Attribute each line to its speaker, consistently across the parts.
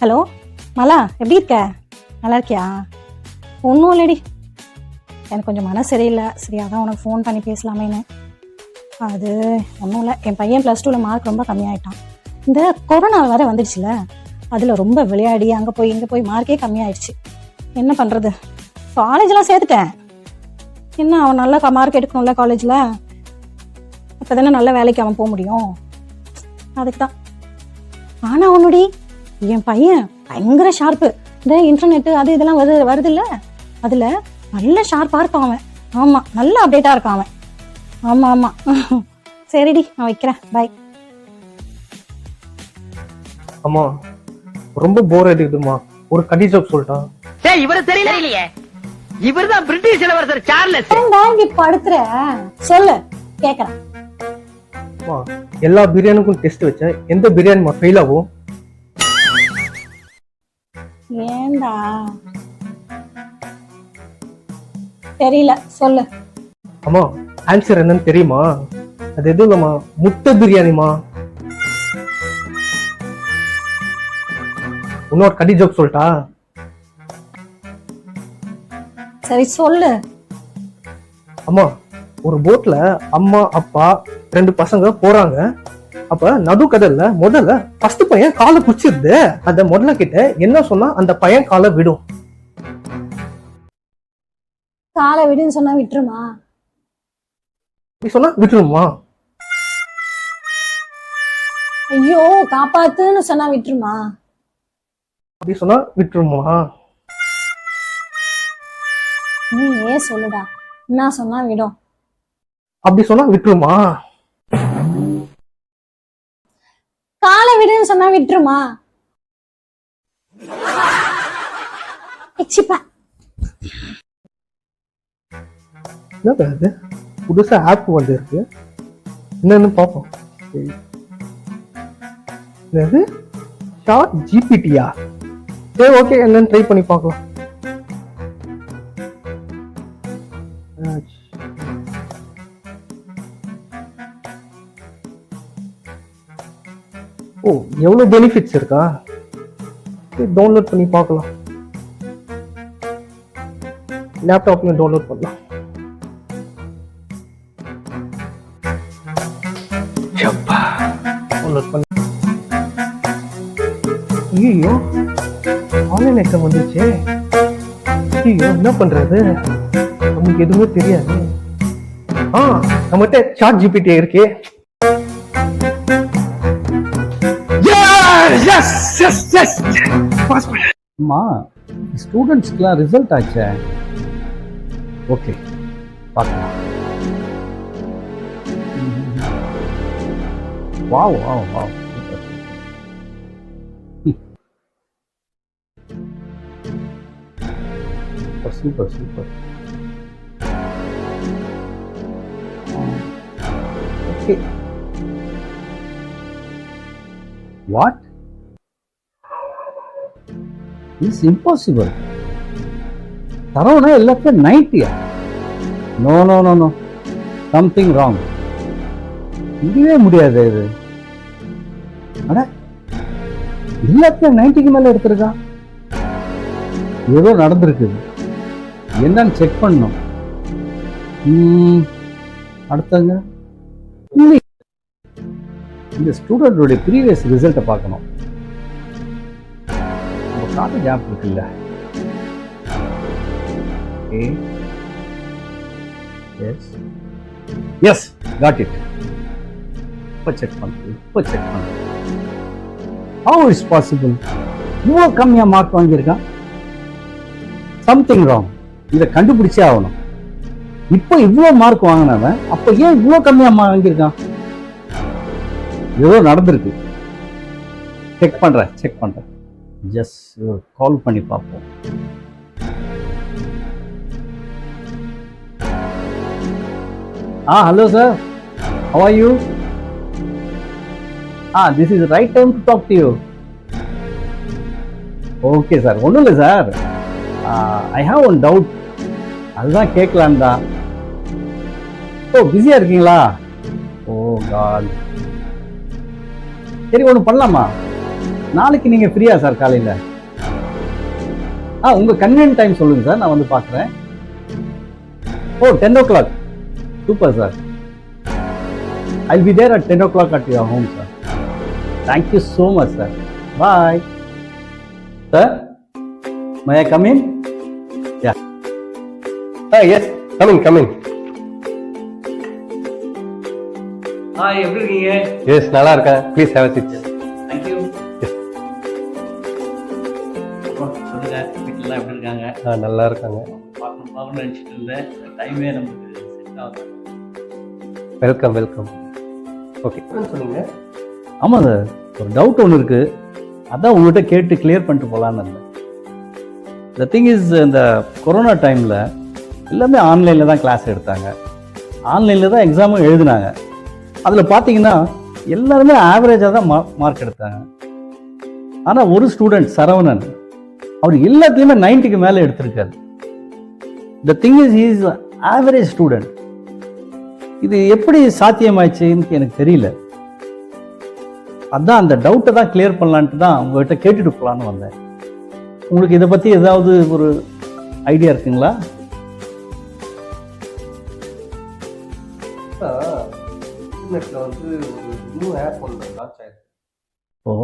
Speaker 1: Hello மலா எப்படி இருக்க? நல்லா இருக்கியா? ஒன்றும் இல்லடி. எனக்கு கொஞ்சம் மனசு சரியில்லை. சரியாக தான் உனக்கு ஃபோன் பண்ணி பேசலாமேன்னு. அது ஒன்றும் இல்லை. என் பையன் ப்ளஸ் டூவில் மார்க் ரொம்ப கம்மியாயிட்டான். இந்த கொரோனா வேற வந்துடுச்சுல. அதில் ரொம்ப விளையாடி அங்கே போய் இங்கே போய் மார்க்கே கம்மியாயிடுச்சு. என்ன பண்ணுறது காலேஜ்லாம் சேர்த்துட்டேன். என்ன அவன் நல்ல மார்க் எடுக்கணும்ல காலேஜில் அப்போ தானே நல்ல வேலைக்கு அவன் போக முடியும். அதுக்கு தான் ஆனால் உன்னுடி என் பையன் பயங்கர ஷார்ப்பு இந்த இன்டர்நெட்டு அது இதெல்லாம் வருது வருதுல்ல? அதில் நல்ல ஷார்ப்பாக இருக்கான் அவன். ஆமாம் நல்ல அப்டேட்டாக இருக்கான் அவன். ஆமாம் ஆமாம் சரிடி நான் வைக்கிறேன். பாய்
Speaker 2: அம்மா ரொம்ப போர் அடிக்குதுமா ஒரு ஜோக் சொல்லிட்டான்.
Speaker 3: ஏய் இவரு தெரியலையே. இவர்தான் பிரிட்டிஷ் இளவரசர் சார்லஸ்.
Speaker 1: ஏன்டா இங்க படுத்துற? சொல்லு கேக்குறேன்.
Speaker 2: அம்மா எல்லா பிரியாணிக்கும் டெஸ்ட் வச்சேன் எந்த பிரியாணிமா ஃபெயில் ஆகும்?
Speaker 1: ஏன்டா? தெரியல சொல்லு.
Speaker 2: அம்மா ஆன்சர் என்னன்னு தெரியுமா? அது எதுவும் இல்லம்மா? முட்டை பிரியாணிமா இன்னொரு கடி ஜோக் சொல்லிட்டா.
Speaker 1: சரி சொல்லு.
Speaker 2: அம்மா ஒரு போட்ல அம்மா அப்பா ரெண்டு பசங்க போறாங்க. அப்ப நடுக்கடல்ல முதல்ல ஃபர்ஸ்ட் பையன் காலை பிடிச்சிருது அந்த முதல்ல கிட்ட என்ன சொன்னா அந்த பையன் காலை விடும்
Speaker 1: காலை விடுன்னு சொன்னா விட்டுருமா?
Speaker 2: அப்படி சொன்னா விட்டுருமா?
Speaker 1: ஐயோ காப்பாத்துன்னு சொன்னா விட்டுருமா?
Speaker 2: அப்படி சொன்னா விட்டுருமா?
Speaker 1: நீ ஏன் சொல்லுடா. என்ன சொன்னா விடும்.
Speaker 2: அப்படி சொன்னா விட்டுருமா?
Speaker 1: காலை விடுன்னு சொன்னா விட்டுருமா?
Speaker 2: என்னது புதுசா ஆப் வந்து இருக்கு என்னன்னு பார்ப்போம். சரி. என்னது ஷார்ட் ஜிபிடியா சரி ஓகே என்னன்னு ட்ரை பண்ணி பார்க்கலாம். எவ்வளோ எவ்வளவு பெனிஃபிட்ஸ் இருக்கா டவுன்லோட் பண்ணி பார்க்கலாம். லேப்டாப்லையும் டவுன்லோட் பண்ணலாம். டவுன்லோட் பண்ணி ஐயோ ஆன்லைன் எக்ஸாம் வந்துச்சு ஐயோ என்ன பண்றது? நமக்கு எதுவுமே தெரியாது. ஆ நம்மகிட்ட சாட் ஜிபிடி இருக்கு. எஸ் எஸ் எஸ் பாஸ் பண்ண
Speaker 4: அம்மா ஸ்டூடெண்ட்ஸ்க்குலாம் ரிசல்ட் ஆச்சே ஓகே பார்க்கலாம் wow wow wow super super super okay what it's impossible தரோனா எல்லாத்தையும் நைட்டியா no no no no something wrong முடியவே முடியாது இது. அட எல்லாத்தையும் நைன்டிக்கு மேல எடுத்திருக்கா? ஏதோ நடந்திருக்குது என்னன்னு செக் பண்ணும் அடுத்தங்க. இந்த ஸ்டூடெண்டோடைய ப்ரீவியஸ் ரிசல்ட்டை பார்க்கணும். நம்ம காலேஜ் இருக்குல்ல ஏ எஸ் எஸ் காட் இட் இப்போ செக் பண்ணுறது இப்போ செக் பண்ணுறது ஹவு இஸ் பாசிபிள் இவ்வளோ கம்மியாக மார்க் வாங்கியிருக்கான் சம்திங் ராங் இதை கண்டுபிடிச்சே ஆகணும். இப்போ இவ்வளோ மார்க் வாங்கினவன் அப்போ ஏன் இவ்வளோ கம்மியாக வாங்கியிருக்கான்? ஏதோ நடந்திருக்கு. செக் பண்ணுறேன் செக் பண்ணுறேன் ஜஸ்ட் கால் uh, பண்ணி பார்ப்போம். ஆ hello sir how are you ah this is right time to talk to you okay sir ஒன்றும் இல்லை sir I have one doubt அதுதான் கேட்கலான் தான். ஓ பிஸியாக இருக்கீங்களா? ஓ காட் சரி ஒன்று பண்ணலாமா? நாளைக்கு நீங்கள் ஃப்ரீயா சார் காலையில். ஆ உங்கள் கன்வீனியன்ட் டைம் சொல்லுங்கள் சார் நான் வந்து பார்க்குறேன் ஓ ten o'clock super sir I be there at ten o'clock at your home sir thank you so much sir bye sir may I come in
Speaker 5: yes coming coming
Speaker 4: hi எப்படி இருக்கீங்க?
Speaker 5: Yes நல்லா இருக்கேன். Please have chit
Speaker 4: thank you இருக்காங்க.
Speaker 5: ஆ நல்லா இருக்காங்க.
Speaker 4: பார்க்கணும் நினச்சிட்டு இருந்தேன். டைமே நமக்கு செட் ஆகுது
Speaker 5: வெல்கம் வெல்கம் ஓகே சொன்னீங்க?
Speaker 4: ஆமாம் சார் ஒரு டவுட் ஒன்று இருக்கு. அதான் உங்கள்கிட்ட கேட்டு கிளியர் பண்ணிட்டு போகலான்னு இருந்தேன். த திங் இஸ் இந்த கொரோனா டைமில் எல்லாமே ஆன்லைனில் தான் கிளாஸ் எடுத்தாங்க. ஆன்லைனில் தான் எக்ஸாமும் எழுதினாங்க. அதில் பார்த்தீங்கன்னா எல்லாருமே ஆவரேஜாக தான் மார்க் எடுத்தாங்க. ஆனால் ஒரு ஸ்டூடெண்ட் சரவணன் அவர் எல்லாத்துலேயுமே நைன்ட்டிக்கு மேலே எடுத்திருக்காரு. The thing is is average student இது எப்படி சாத்தியமாயிடுச்சுன்னு எனக்கு தெரியல. அதான் அந்த டவுட்டை தான் கிளியர் பண்ணலான்ட்டு தான் உங்கள்கிட்ட கேட்டுட்டு போகலான்னு வந்தேன். உங்களுக்கு இதை பற்றி ஏதாவது ஒரு ஐடியா இருக்குங்களா?
Speaker 5: வந்து ஒரு நியூ ஆப் ஒன்று லான்ச் ஆயிருக்கு.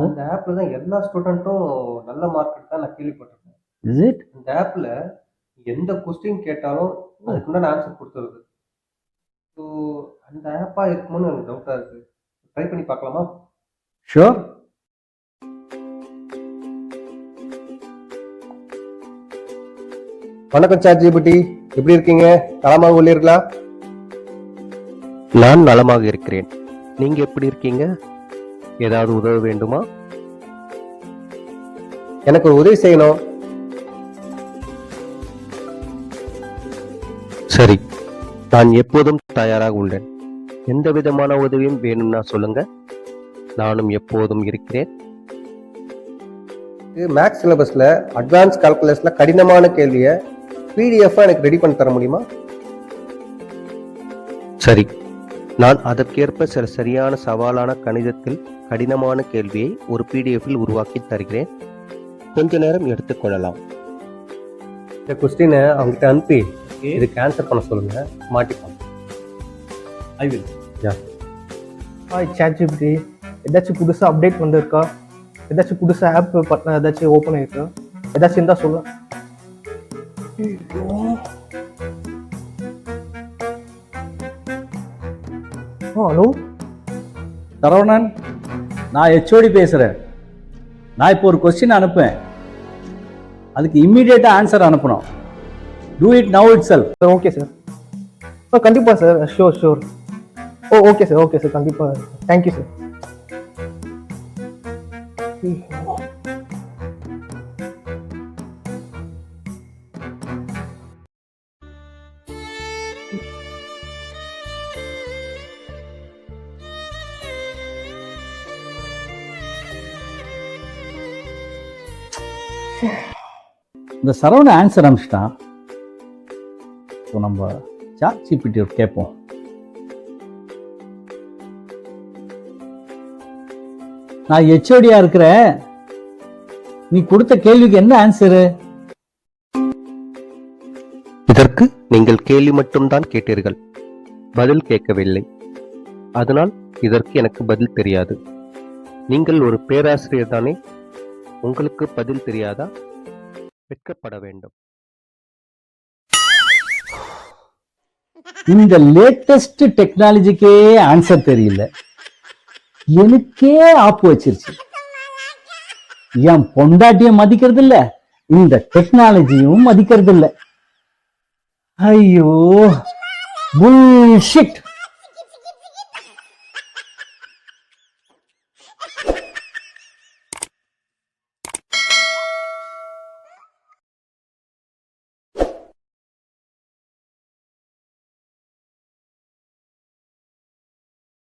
Speaker 5: அந்த ஆப்ல தான் எல்லா ஸ்டூடெண்ட்டும் நல்ல மார்க் எடுத்தா நான் கேள்விப்பட்டிருக்கேன்.
Speaker 4: இஸ் இட்
Speaker 5: இந்த ஆப்ல எந்த கொஸ்டின் கேட்டாலும் அதுக்குண்டான ஆன்சர் கொடுத்துருது. ஸோ அந்த ஆப்பா இருக்குமோன்னு எனக்கு டவுட்டா இருக்கு. ட்ரை பண்ணி பார்க்கலாமா?
Speaker 4: ஷோர்
Speaker 5: வணக்கம் சார் ஜிபிடி எப்படி இருக்கீங்க? நலமாக உள்ளீர்களா? நான் நலமாக இருக்கிறேன். நீங்க எப்படி இருக்கீங்க? ஏதாவது உதவ வேண்டுமா? எனக்கு ஒரு உதவி செய்யணும். சரி. நான் எப்போதும் தயாராக உள்ளேன். எந்த விதமான உதவியும் வேணும்னா சொல்லுங்க. நானும் எப்போதும் இருக்கிறேன். மேக்ஸ் சிலபஸ்ல அட்வான்ஸ் கால்குலஸ்ல கடினமான கேள்வியை பிடிஎஃப் எனக்கு ரெடி பண்ணி தர முடியுமா? சரி. நான் அதற்கேற்ப சில சரியான சவாலான கணிதத்தில் கடினமான கேள்வியை ஒரு பிடிஎஃபில் உருவாக்கி தருகிறேன். கொஞ்ச நேரம் எடுத்துக்கொள்ளலாம் இந்த கொஸ்டினை அவங்ககிட்ட அனுப்பி இதுக்கு ஆன்சர் பண்ண சொல்லுங்க. மாட்டிப்பாங்க
Speaker 4: ஐ வில்
Speaker 5: ஹாய் சாட்ஜிபிடி ஏதாச்சும் புதுசாக அப்டேட் வந்திருக்கா? ஏதாச்சும் புதுசாக ஆப் பட்டினா ஏதாச்சும் ஓப்பன் ஆயிருக்கா? ஏதாச்சும் இருந்தால் சொல்ல. ஹலோ
Speaker 4: சரவணன்? நான் ஹெச்ஓடி பேசுகிறேன் நான் இப்போ ஒரு கொஸ்டின் அனுப்பேன் அதுக்கு இம்மீடியட்டாக ஆன்சர் அனுப்பணும். Do it now itself
Speaker 5: sir okay sir oh கண்டிப்பாக sir sure sure oh okay sir okay sir கண்டிப்பாக தேங்க்யூ சார்
Speaker 4: இந்த சரவண ஆன்சர் அனுப்பிச்சிட்டான் இப்போ நம்ம சாட் ஜிபிடி கேட்போம். நான் ஹெச்ஓடியா இருக்கிறேன். நீ கொடுத்த கேள்விக்கு என்ன ஆன்சரு
Speaker 6: இதற்கு நீங்கள் கேள்வி மட்டும்தான் கேட்டீர்கள். பதில் கேட்கவில்லை. அதனால் இதற்கு எனக்கு பதில் தெரியாது. நீங்கள் ஒரு பேராசிரியர் தானே? உங்களுக்கு பதில் தெரியாதா? வெட்கப்பட வேண்டும்.
Speaker 4: இந்த லேட்டஸ்ட் டெக்னாலஜிக்கே ஆன்சர் தெரியல. எனக்கே ஆப்பு வச்சிருச்சு. என் பொண்டாட்டியும் மதிக்கிறது இல்ல இந்த டெக்னாலஜியும் மதிக்கிறது இல்ல ஐயோ புல்ஷிட்